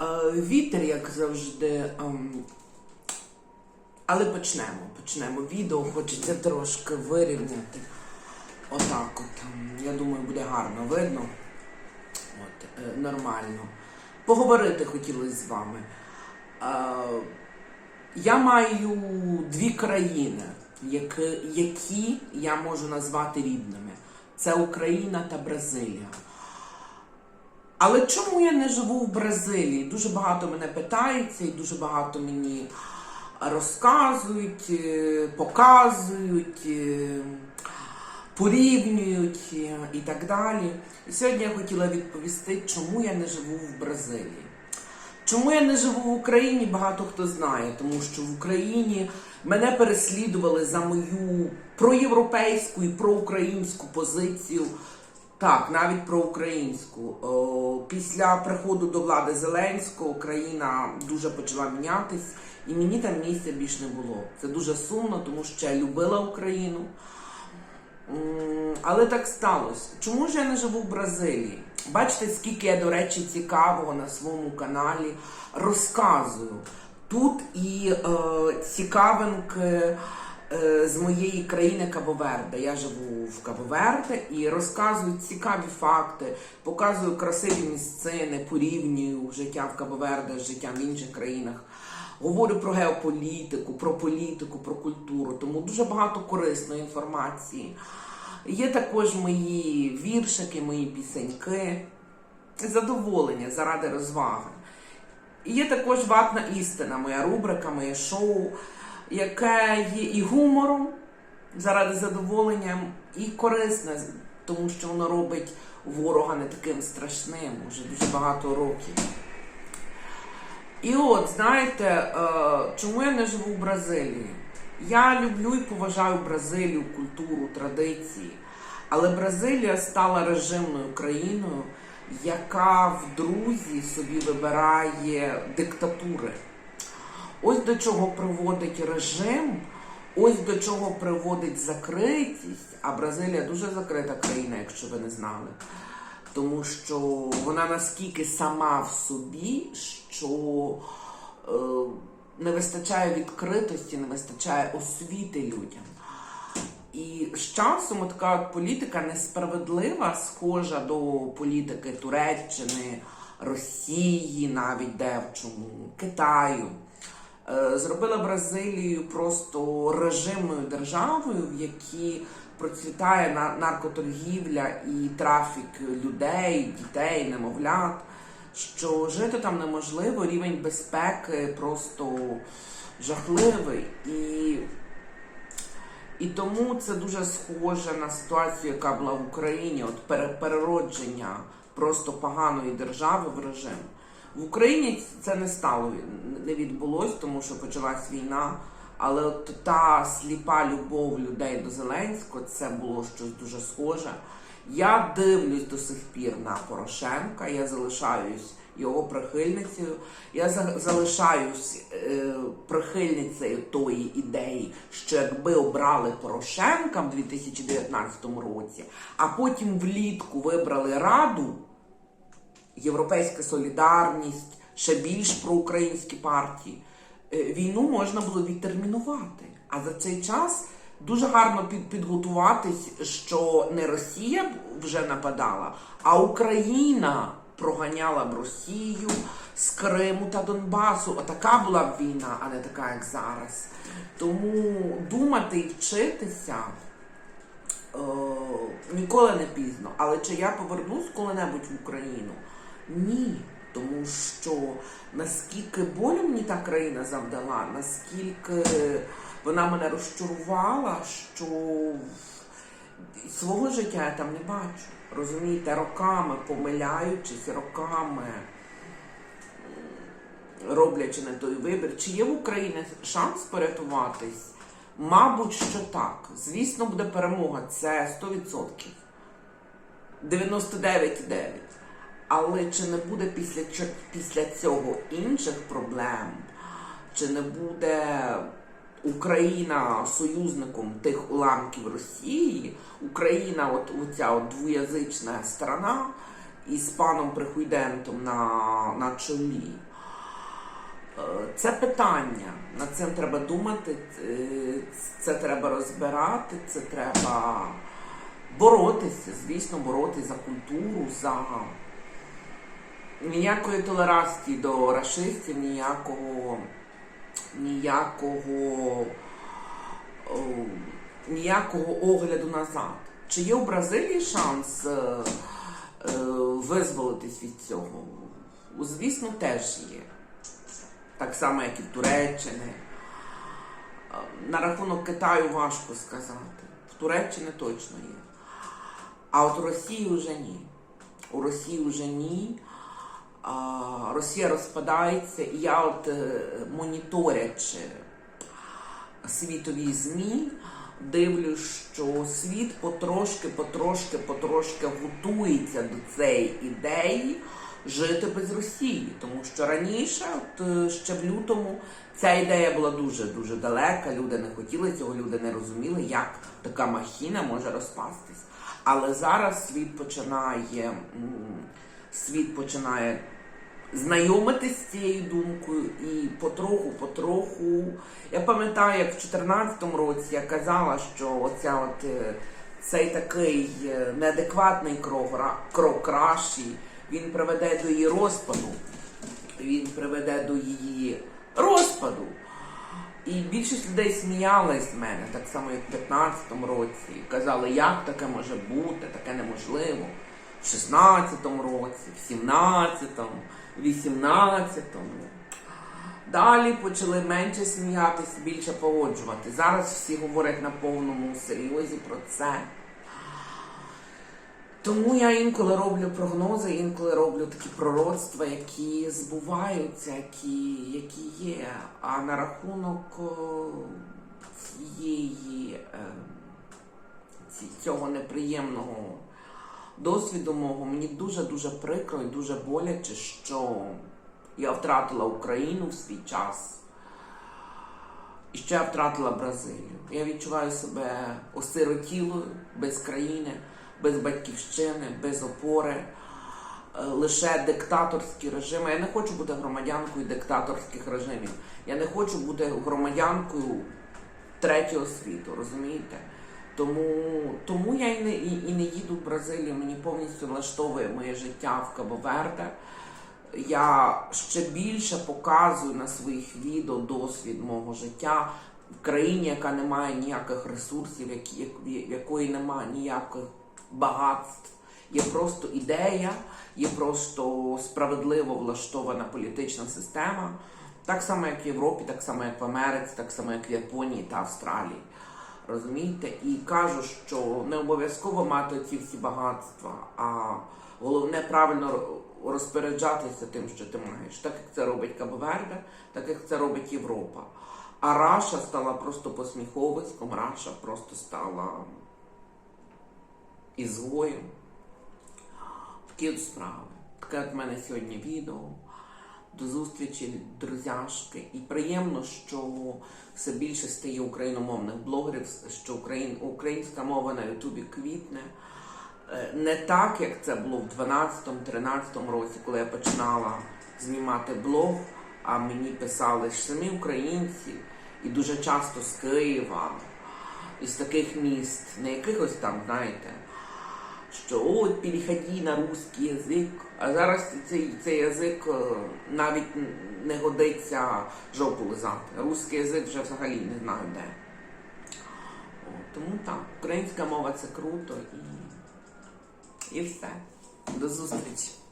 Е, Вітер, як завжди. ем, Але почнемо. Почнемо відео, хочеться трошки вирівняти. Отак от. ем, Я думаю, буде гарно видно. От, е, нормально. Поговорити хотілося з вами. Е, Я маю дві країни, які, які я можу назвати рідними. Це Україна та Бразилія. Але чому я не живу в Бразилії? Дуже багато мене питається і дуже багато мені розказують, е, показують, е, порівнюють е, і так далі. І сьогодні я хотіла відповісти, чому я не живу в Бразилії. Чому я не живу в Україні, багато хто знає, тому що в Україні мене переслідували за мою проєвропейську і проукраїнську позицію. Так, навіть проукраїнську. О, Після приходу до влади Зеленського Україна дуже почала мінятись, і мені там місця більш не було. Це дуже сумно, тому що я любила Україну. Але так сталося. Чому ж я не живу в Бразилії? Бачите, скільки я, до речі, цікавого на своєму каналі розказую. Тут і е, цікавинки з моєї країни Кабоверде. Я живу в Кабоверде і розказую цікаві факти, показую красиві місцини, порівнюю життя в Кабоверде з життям в інших країнах. Говорю про геополітику, про політику, про культуру, тому дуже багато корисної інформації. Є також мої віршики, мої пісеньки, задоволення заради розваги. І є також ватна істина, моя рубрика, моє шоу, яке є і гумором заради задоволення, і корисне, тому що воно робить ворога не таким страшним уже дуже багато років. І от, знаєте, е, чому я не живу в Бразилії? Я люблю і поважаю Бразилію, культуру, традиції. Але Бразилія стала режимною країною, яка в друзі собі вибирає диктатури. Ось до чого приводить режим, ось до чого приводить закритість. А Бразилія дуже закрита країна, якщо ви не знали. Тому що вона наскільки сама в собі, що е, не вистачає відкритості, не вистачає освіти людям. І з часом така політика несправедлива, схожа до політики Туреччини, Росії, навіть девчому, Китаю. Е, Зробила Бразилію просто режимною державою, в якій процвітає на- наркоторгівля і трафік людей, дітей, немовлят. Що жити там неможливо, рівень безпеки просто жахливий. І і тому це дуже схоже на ситуацію, яка була в Україні, от пере- переродження просто поганої держави в режим. В Україні це не стало, не відбулось, тому що почалась війна. Але от та сліпа любов людей до Зеленського, це було щось дуже схоже. Я дивлюсь до сих пір на Порошенка, я залишаюсь його прихильницею. Я залишаюсь е, прихильницею тої ідеї, що якби обрали Порошенка в 2019 році, а потім влітку вибрали Раду, Європейська солідарність, ще більш проукраїнські партії, е, війну можна було відтермінувати. А за цей час дуже гарно під, підготуватись, що не Росія вже нападала, а Україна проганяла б Росію з Криму та Донбасу. Отака була б війна, а не така, як зараз. Тому думати і вчитися. Е, ніколи не пізно. Але чи я повернусь коли-небудь в Україну? Ні. Тому що наскільки болю мені та країна завдала, наскільки вона мене розчарувала, що свого життя я там не бачу. Розумієте, роками помиляючись, роками роблячи не той вибір, чи є в Україні шанс порятуватись? Мабуть, що так. Звісно, буде перемога. Це 100%. 99,9. Але чи не буде після, після цього інших проблем? Чи не буде Україна союзником тих уламків Росії? Україна, от оця от двоязична сторона, із паном Прихуйдентом на, на чолі. Е, Це питання. Над цим треба думати, е, це треба розбирати, це треба боротися, звісно, боротися за культуру, за ніякої толерації до расистів, ніякого, ніякого, о, ніякого огляду назад. Чи є у Бразилії шанс е, е, визволитись від цього? Звісно, теж є. Так само, як і в Туреччини. Е, На рахунок Китаю важко сказати. В Туреччині точно є. А от у Росії вже ні. У Росії вже ні. Росія розпадається, і я от е, моніторячи світові ЗМІ, дивлюсь, що світ потрошки, потрошки, потрошки готується до цієї ідеї жити без Росії. Тому що раніше, от е, ще в лютому, ця ідея була дуже дуже далека. Люди не хотіли цього, люди не розуміли, як така махіна може розпастись. Але зараз світ починає світ починає знайомитись з цією думкою і потроху, потроху. Я пам'ятаю, як в 2014 році я казала, що оця от е, цей такий е, неадекватний крок, крок кращий, він приведе до її розпаду. Він приведе до її розпаду. І більшість людей сміялись з мене, так само як в 15-му році. Казали, як таке може бути, таке неможливо. В 16-му році, в 17-му, 18-му. Далі почали менше сміятись, більше погоджувати. Зараз всі говорять на повному серйозі про це. Тому я інколи роблю прогнози, інколи роблю такі пророцтва, які збуваються, які, які є. А на рахунок цієї е, цього неприємного досвіду мого мені дуже дуже прикро і дуже боляче, що я втратила Україну в свій час. І ще я втратила Бразилію. Я відчуваю себе осиротілою, без країни, без батьківщини, без опори, е, лише диктаторські режими. Я не хочу бути громадянкою диктаторських режимів. Я не хочу бути громадянкою третього світу, розумієте? Тому, тому я і не, і, і не їду в Бразилію. Мені повністю влаштовує моє життя в Кабо-Верде. Я ще більше показую на своїх відео досвід мого життя в країні, яка не має ніяких ресурсів, як- в якої немає ніяких багатств. Є просто ідея, є просто справедливо влаштована політична система, так само, як в Європі, так само, як в Америці, так само, як в Японії та Австралії. Розумієте? І кажу, що не обов'язково мати ці всі багатства, а головне правильно розпоряджатися тим, що ти маєш. Так як це робить Кабоверде, так як це робить Європа. А Раша стала просто посміховиськом, Раша просто стала ізгоєм. Такі справи. Таке в мене сьогодні відео. До зустрічі, друзяшки. І приємно, що все більше стає україномовних блогерів, що україн, українська мова на Ютубі квітне. Е, Не так, як це було в 12-13 році, коли я починала знімати блог, а мені писали самі українці, і дуже часто з Києва, із таких міст, не якихось там, знаєте, що от переході на русский язик, а зараз цей, цей язик е, навіть не годиться жопу лизати. Русський язик вже взагалі не знаю де. О, тому так, українська мова це круто і, і все. До зустрічі.